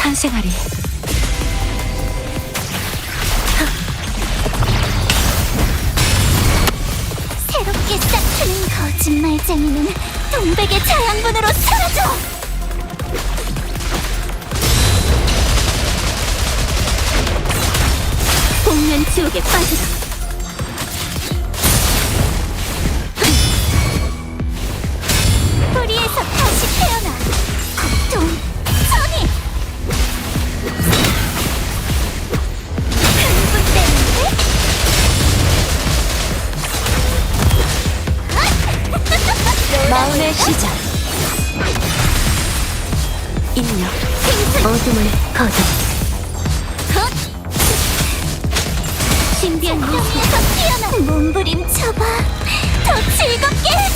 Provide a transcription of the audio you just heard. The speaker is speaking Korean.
탄생하리. 새롭게 싹트는 거짓말쟁이는 동백의 자양분으로 사라져! 복면 지옥에 빠지라 시작. 인력, 어둠을 거둬. 신비한 몸부림쳐봐. 더 즐겁게.